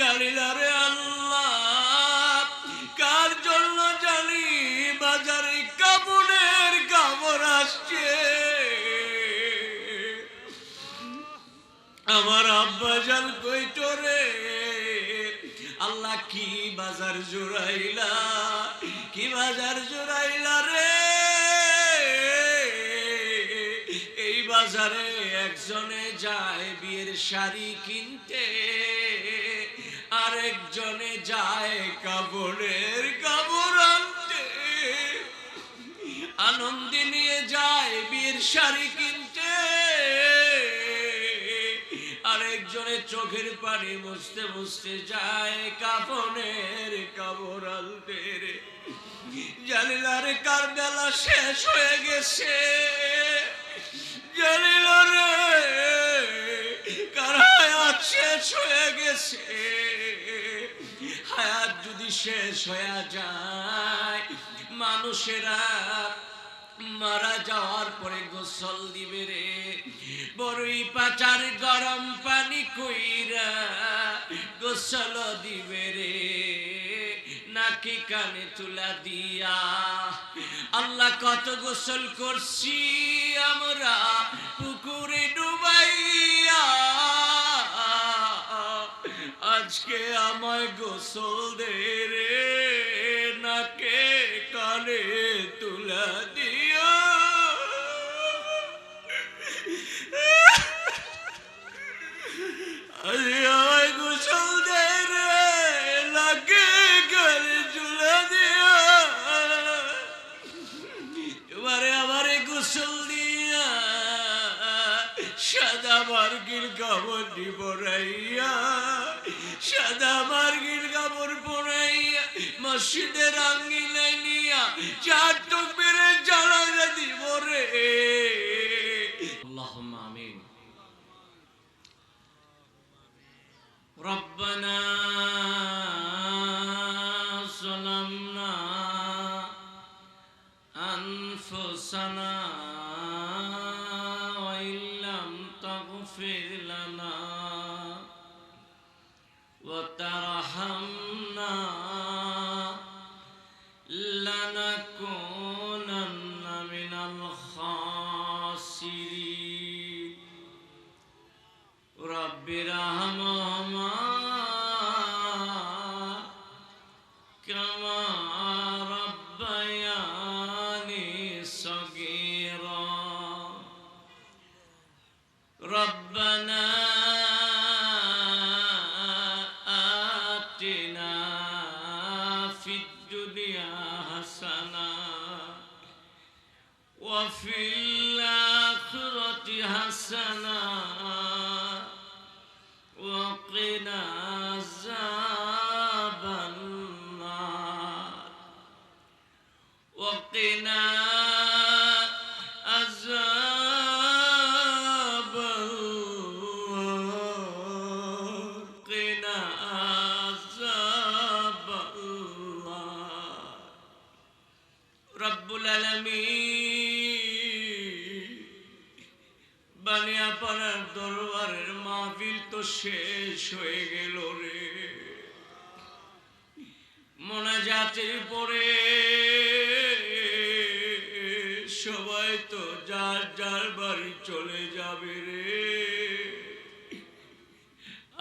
জানিলারে আল্লাহ, কার জন্য জানি বাজারে কাপড়ের কাপড় আসছে? আমার আব্বা জান কইটরে আল্লাহ কি বাজার জোড়াইলা, কি বাজার জোড়াইলা রে? এই বাজারে একজনে যায় বিয়ের শাড়ি কিনতে। আরেকজনে যায় কাপড়ের কাপড় আনতে আনন্দে নিয়ে যায় বিয়ের শাড়ি কিনতে। আরেকজনে চোখের পানি মুছতে মুছতে যায় কাপনের কাপড় আনতে রে। জানিলারে কার বেলা শেষ হয়ে গেছে। জানিলারে শেষ হয়ে গেছে। হায়াত যদি শেষ হয়ে যায়, মানুষেরা মারা যাওয়ার পরে গোসল দিবে রে। বড়ই পাচার গরম পানি কইরা গোসল দিবে রে। নাকি কানে তুলা দিয়া আল্লাহ কত গোসল করছি আমরা পুকুরে ডুবাইয়া আজকে আমায় গোসল দে রে, নাকে কানে তুলা দিয়া। আরে আমায় গোসল দে রে, নাকে কানে তুলা দিয়া। এবারে আমারে গোসল দিয়া, সাদা মার্গির কাপড় পরাইয়া সাদা মার্গির কাপড় পরাইয়া মসজিদের আঙ্গিলায় নিয়া চার টুক মেরে জ্বালাইয়া দিব রে। আমিন। রব্বানা في الدنيا حسنة وفي الآخرة حسنة وقنا মোনাজাতের পরে সবাই তো যার যার বাড়ি চলে যাবে রে।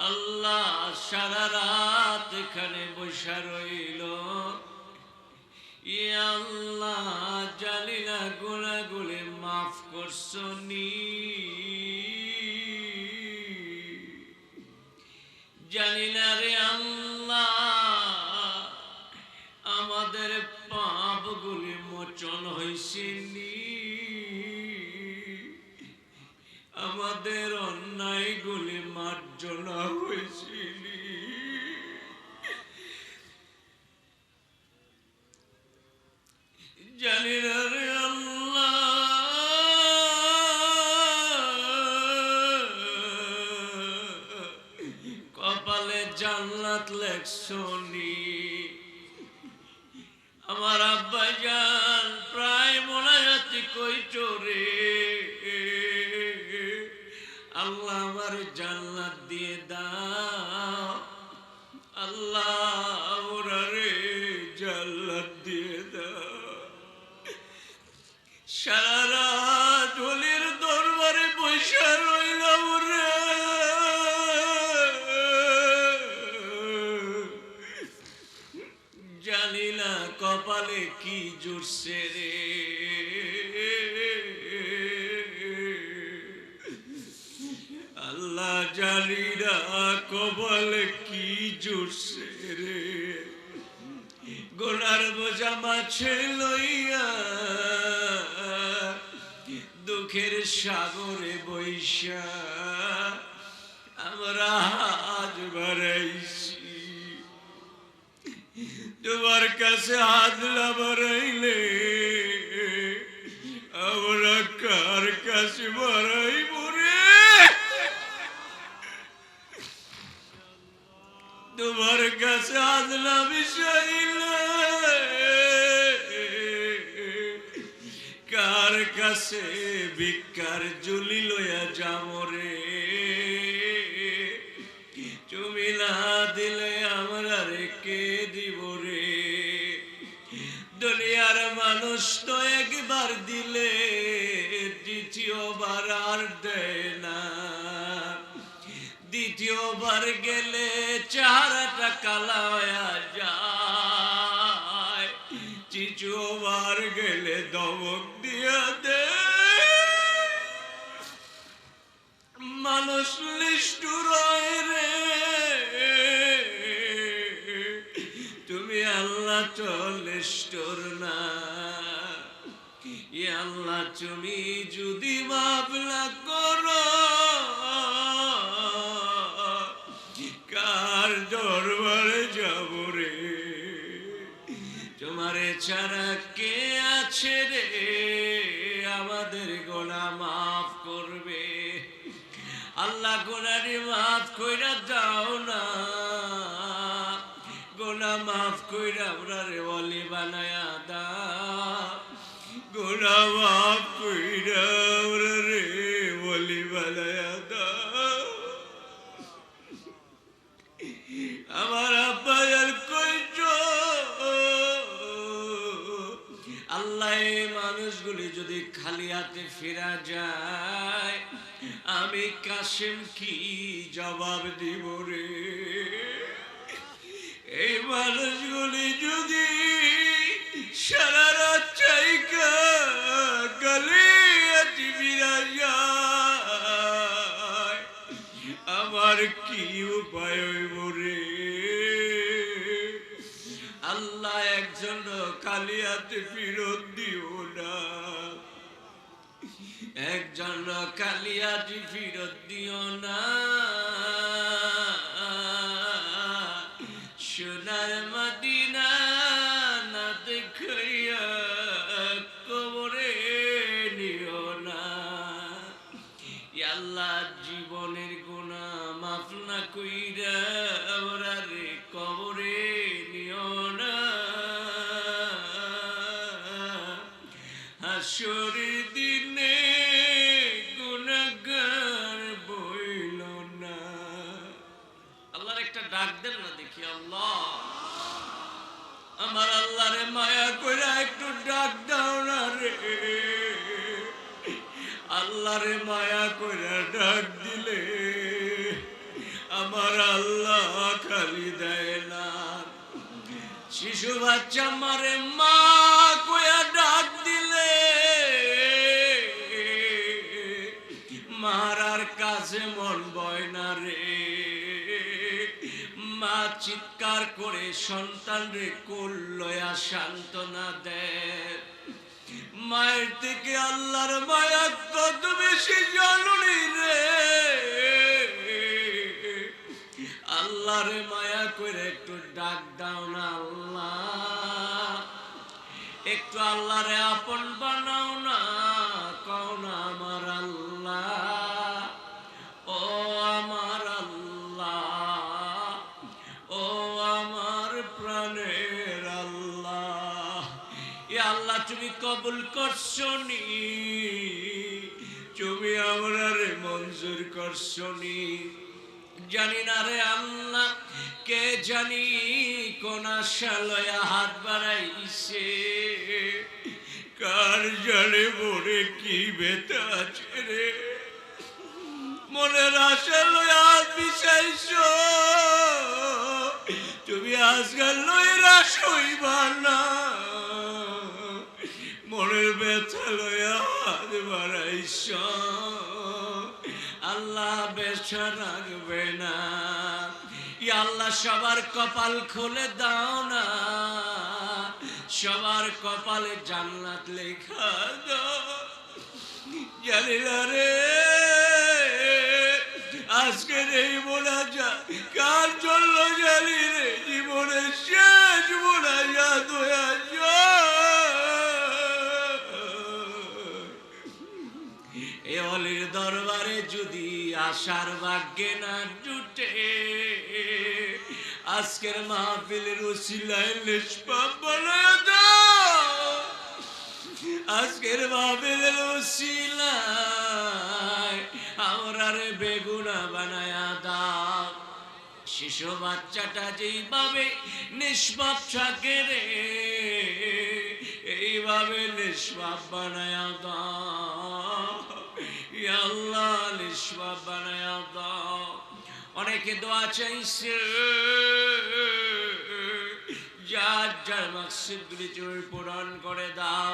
আল্লাহ সারা রাত এখানে বসা রইল। আল্লাহ জানি না গুণাগুলি মাফ করছ নি। জানি না রে আল্লাহ আমাদের পাপগুলি মোচন হয়েছে নি। আমাদের অন্যায়গুলি মার্জনা হয়েছে কপালে কি জুটছে রে? আল্লাহ জানি না কপালে কি জুটছে রে। গোলার বোঝা মাছে লইয়া দুঃখের সাগরে বৈশা আমরা হাত তোমার কাছে হাত না বাড়াইলে আমরা কার কাছে বাড়াইব রে? তোমার কাছে হাত না বিষাইলে কার কাছে ভিক্ষার জুলি লইয়া যামরে হয়ে যায়। তৃতীয়বার গেলে দমক দিয়ে দে। মানুষ নিষ্ঠুর হয় রে। তুমি আল্লাহ তো নিষ্ঠুর না আল্লাহ তুমি যদি মামলা কার রে আমাদের গোনা মাফ করবে। আল্লাহ গোনারি মাফ কইরা যাও না। গোনা মাফ কইরা আমরা রে বানায়া দা গোনা মাফ কইরা আল্লাহ মানুষগুলি যদি খালি হাতে ফেরা যায়, আমি কাশেম কি জবাব দিব রে? এই মানুষগুলি যদি সারা রাত চাইকা গালিয়াতি ফিরা যায়, আমার কি উপায় কালিয়াতে ফিরত দিও না। একজন কালিয়াটি ফিরত দিও না। মায়া করে একটু ডাক দাও না রে। আল্লাহরে মায়া করে ডাক দিলে আমার আল্লাহ খালি দেয় না। শিশু বাচ্চা মারে মা কয়া ডাক দিলে। মারার কাছে মন বয় না রে। মা চিৎকার করে সন্তান রে কোল লয়া সান্ত্বনা দেয় মায়ের থেকে আল্লাহর মায়া কত বেশি জননী রে। আল্লাহর মায়া করে একটু ডাক দাও না আল্লাহ। একটু আল্লাহরে আপন কবুল করছ নি তুমি আমরারে মঞ্জুর করছ নি জানি না রে আল্লাহ, কে জানি কোন আশালয়া হাত বাড়াইছে। কার জানে মনে কি বেতা আছে রে। মনের আশা হাত বিষাইছ তুমি আজকাল লইরা সইবা না। হাত বাড়াইছ আল্লাহ বেছা রাখবে না। আল্লাহ, সবার কপাল খুলে দাও না। সবার কপালে জান্নাত লেখা দাও। রে, আজকের এই মোনা যা কার জন্য জানি রে? জীবনের শেষ যা দয়া এ অলির দরবারে যদি আশার ভাগ্যে না জুটে, আজকের মাহফিলের আজকের মাহফিলের উসিলায় আমরা রে বেগুনা বানায়া দাও। শিশু বাচ্চাটা যেইভাবে নিষ্পাপ থাকে রে, এইভাবে নিষ্পাপ বানায়া দাও। অনেকে দোয়া চাইছে। যার যার মাকসিদগুলি তুমি পূরণ করে দাও।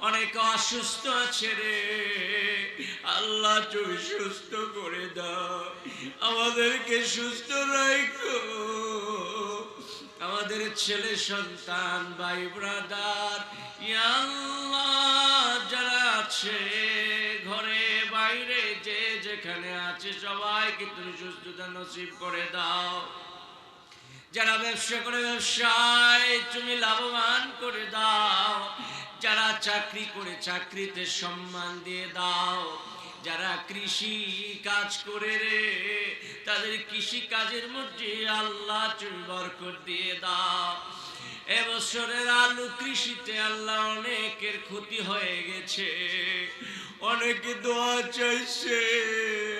অনেক অসুস্থ আছে রে। আল্লাহ তুমি সুস্থ করে দাও। আমাদেরকে সুস্থ রাখো। আমাদের ছেলে সন্তান, ভাই ব্রাদার যারা আছে সবাইকে তুমি সুস্থতা নসিব করে দাও। যারা ব্যবসা করে ব্যবসায়, তুমি লাভবান করে দাও। যারা চাকরি করে চাকরিতে সম্মান দিয়ে দাও। যারা কৃষি কাজ করে রে, তাদের কৃষি কাজের মধ্যে আল্লাহ তুমি বরকত দিয়ে দাও। এবছরের আলু কৃষিতে আল্লাহ অনেকের ক্ষতি হয়ে গেছে। অনেকে দোয়া চাইছে,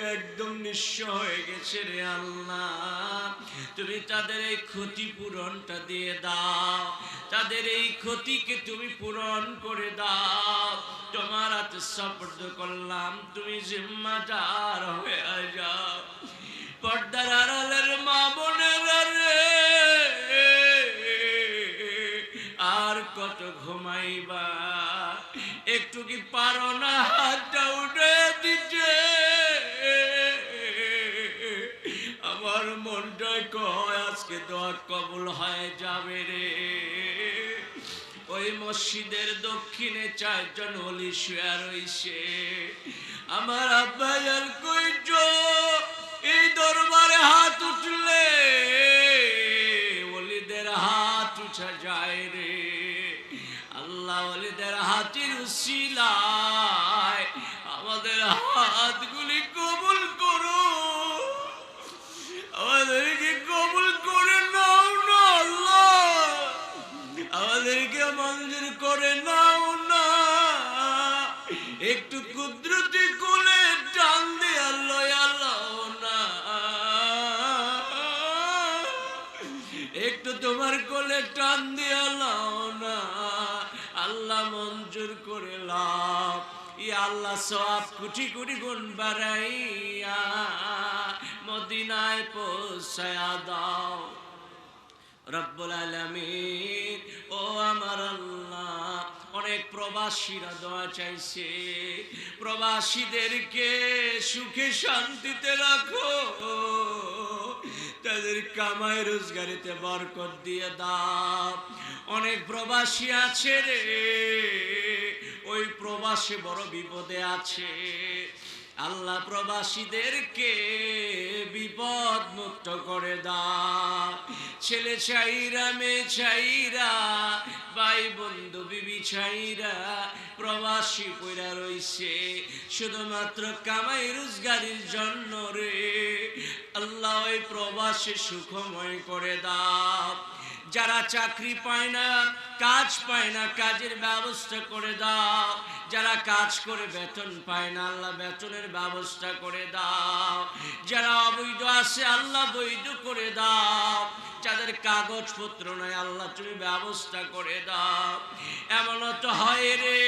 একদম নিঃস্ব হয়ে গেছে রে আল্লাহ। তুমি তাদের এই ক্ষতিপূরণটা দিয়ে দাও। তাদের এই ক্ষতিকে তুমি পূরণ করে দাও। তোমার হাতে সপর্দ করলাম, তুমি জিম্মাদার হয়ে যাও। পর্দার আড়ালের মা বোনেরা আমার কবুল হয়ে যাবে রে ওই মসজিদের দক্ষিণে চারজন হলি শুয়া রইছে। আমার আব্বাজান কইজ এই দরবারে হাত উঠলে কুটি কুটি গুণ বাড়াইয়া মদিনায় পৌঁছায়া দাও। রব্বুল আলামিন, ও আমার আল্লাহ, অনেক প্রবাসীরা দোয়া চাইছে। প্রবাসীদেরকে সুখে শান্তিতে রাখো। তাদের কামাই রোজগারিতে বরকত দিয়ে দাও। অনেক প্রবাসী আছে রে ওই প্রবাসী বড় বিপদে আছে। আল্লাহ প্রবাসীদেরকে বিপদ মুক্ত করে দাও। ছেলে চাইরা মেয়ে চাইরা ভাই বন্ধু, বিবি চাইরা প্রবাসী পইরা রইছে। শুধুমাত্র কামাই রোজগারির জন্য রে। আল্লাহ ওই প্রবাসী সুখময় করে দাও। যারা চাকরি পায় না, কাজ পায় না, কাজের ব্যবস্থা করে দাও। যারা কাজ করে বেতন পায় না, আল্লাহ বেতনের ব্যবস্থা করে দাও। যারা অবৈধ আছে, আল্লাহ বৈধ করে দাও। যাদের কাগজপত্র নয় আল্লাহ তুমি ব্যবস্থা করে দাও। এমন তো হয় রে।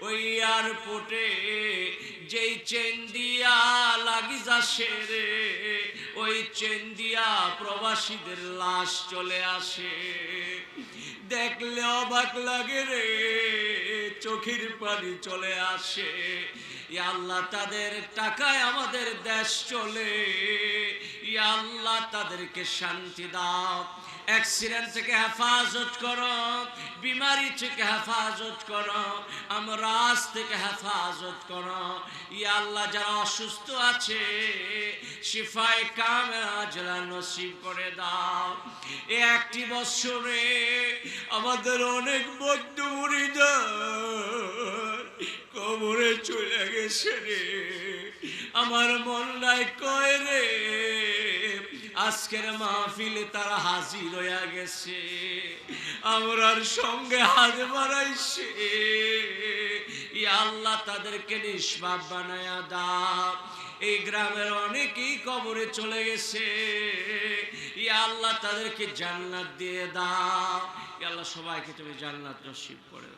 ওই এয়ারপোর্টে যেই চেন দিয়া লাগি যাচ্ছে রে। ওই চেন্দিয়া চেন দিয়া প্রবাসীদের লাশ চলে আসে। দেখলে অবাক লাগে রে, চোখের পানি চলে আসে। আল্লাহ তাদের টাকায় আমাদের দেশ চলে। আল্লাহ তাদেরকে শান্তি দাও। অ্যাক্সিডেন্ট থেকে হেফাজত করো, বিমারি থেকে হেফাজত করো আমরাজ থেকে হেফাজত করো। ইয়া আল্লাহ, যারা অসুস্থ আছে শিফায় কামে আজলা নসিব করে দাও। এ একটি বছরে আমাদের অনেক বদ্ধ কবরে চলে গেছে রে। আমার মনটাই কয় রে আজকের মাহফিলে তারা হাজির হইয়া গেছে। আমরার সঙ্গে হাত বাড়াইছে। আল্লাহ তাদেরকে নিষ্পাপ বানায়া দাও। এই গ্রামের অনেকেই কবরে চলে গেছে। ইয়া আল্লাহ তাদেরকে জান্নাত দিয়ে দাও। আল্লাহ সবাইকে তুমি জান্নাত নসিব করে।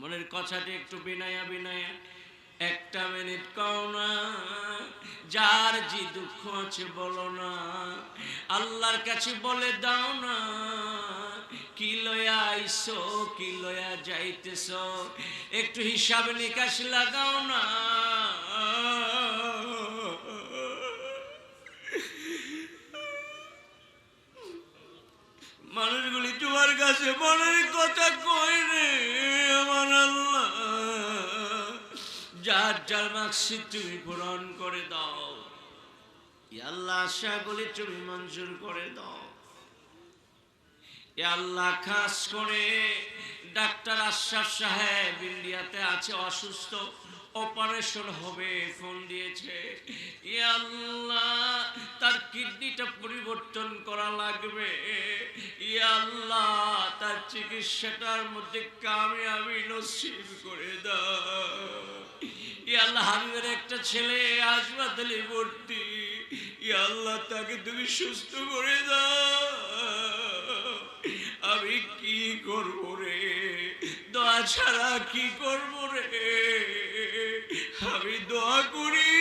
মনের কথাটি একটু বিনায়া বিনায়া একটা মিনিট কও না, যার যে দুঃখ আছে বলো না। আল্লাহর কাছে বলে দাও না, কি লয়া আইসো, কি লয়া যাইতেছ? একটু হিসাব নিকাশ লাগাও না। মানুষগুলি তোমার কাছে মনের কথা কই রে। যার যার মাকসি তুমি পূরণ করে দাও। আল্লাহ তুমি মঞ্জুর করে দাও। আল্লাহ, খাস করে ডাক্তার সাহেব ইন্ডিয়াতে আছে, অসুস্থ, অপারেশন হবে, ফোন দিয়েছে। আল্লাহ, তার কিডনিটা পরিবর্তন করা লাগবে। আল্লাহ, তার চিকিৎসাটার মধ্যে কামিয়াবি নসিব করে দাও। আল্লাহ হাবিবের একটা ছেলে হাসপাতালে ভর্তি আল্লাহ, তাকে তুমি সুস্থ করে দাও। আমি কি করব রে? দোয়া ছাড়া কি করব রে? আমি দোয়া করি।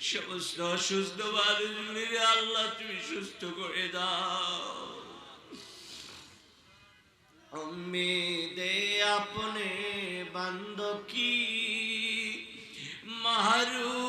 সমস্ত অসুস্থ মানুষগুলির আল্লাহ তুমি সুস্থ করে দাও। উম্মীদে আপনে বন্দ কি মাহরুমি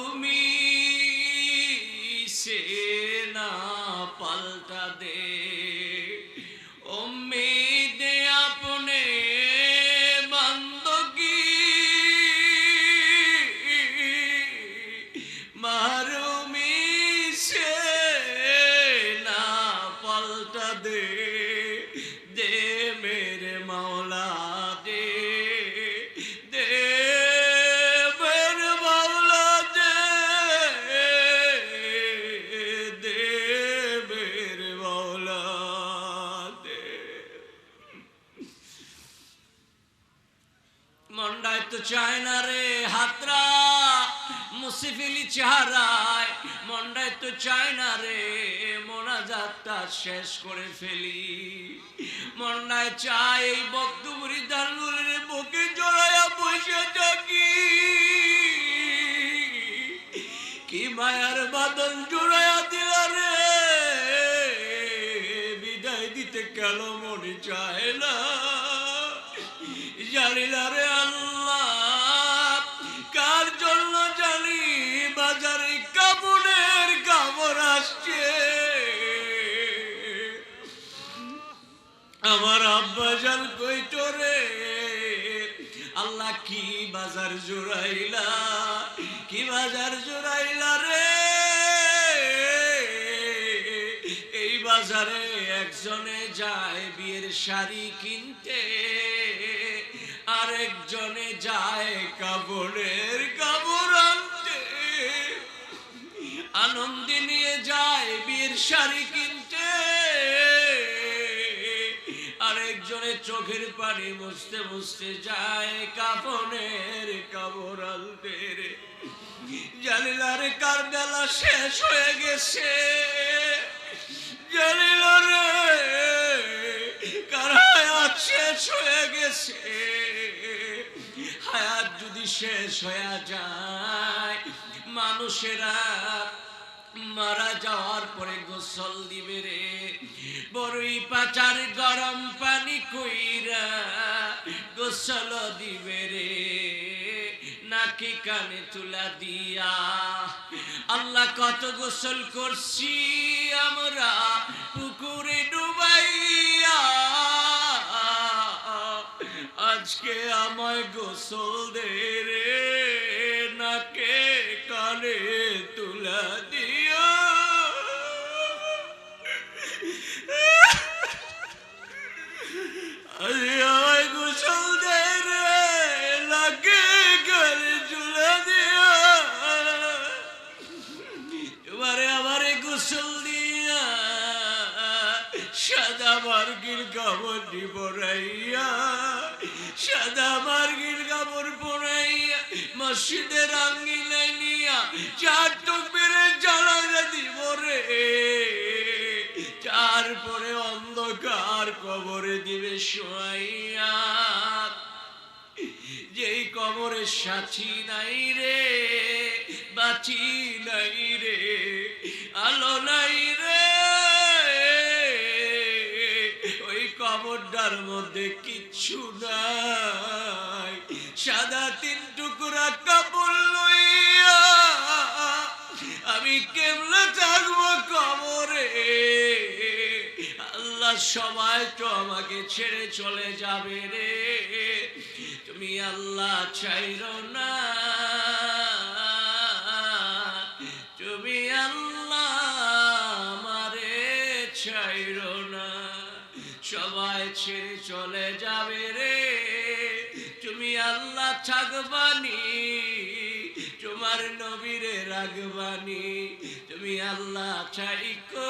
আমার আব্বা জান কইটো রে, আল্লাহ কি বাজার জোড়াইলা, কি বাজার জোড়াইলা রে? এই বাজারে একজনে যায় বিয়ের শাড়ি কিনতে, আরেকজনে যায় কাপড়ের কাপড় আনতে। আনন্দে নিয়ে শাড়ি কিনতে। আরেকজনের চোখের পানি মুছতে মুছতে যায় কাপনের কাপড় আনতে রে। বেলা শেষ হয়ে গেছে। জানিল রে, কার হায়াত শেষ হয়ে গেছে? হায়াত যদি শেষ হয়ে যায়, মানুষেরা মারা যাওয়ার পরে গোসল দিবে রে। বড়ই পাচার গরম পানি কইরা গোসল দিবে রে। নাকি কানে তুলা দিয়া। আল্লাহ কত গোসল করছি আমরা পুকুরে ডুবাইয়া। আজকে আমায় গোসল দে রে, নাকে কানে তুলা সাদা মার্গির কাপড় পরাইয়া, সাদা মার্গির কাপড় পরাইয়া, মসজিদের আঙ্গিলাই নিয়া, চার টকবেরে জ্বালাইয়া দিব রে। কবরে দিবে শোয়াইয়া যেই কবরের সাথী নাই রে, বাঁচি নাই রে, আলো নাই রে। ওই কবরটার মধ্যে কিচ্ছু নাই। সাদা তিন টুকরা কাপড় লইয়া আমি কেমনে থাকব কবরে? সবাই তো আমাকে ছেড়ে চলে যাবে রে। তুমি আল্লাহ চাইর না। তুমি আল্লাহ আমারে চাইর না। সবাই ছেড়ে চলে যাবে রে। তুমি আল্লাহ থাকবানি তোমার নবীরে রাগবানি। তুমি আল্লাহ চাইকো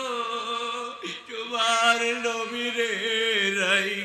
তোমার নবীরে রাইকো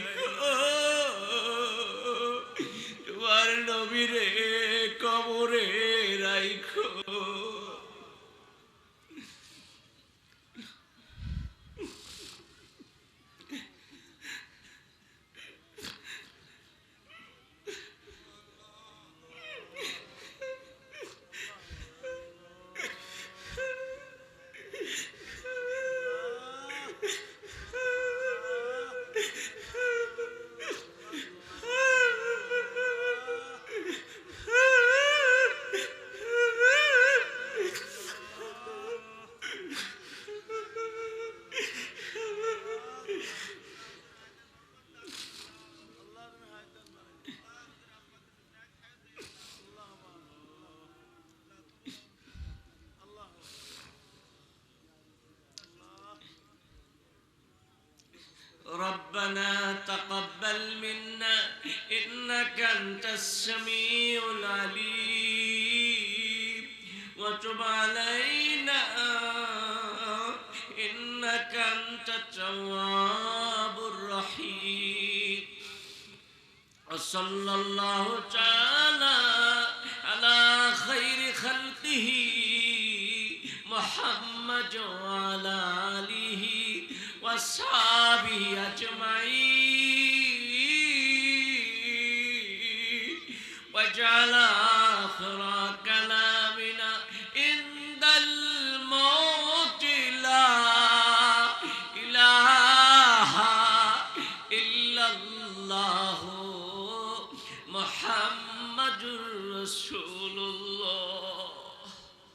وتب علينا. إنك أنت التواب الرحيم. وصلى الله تعالى على خير خلقه محمد وعلى آله وأصحابه أجمعين.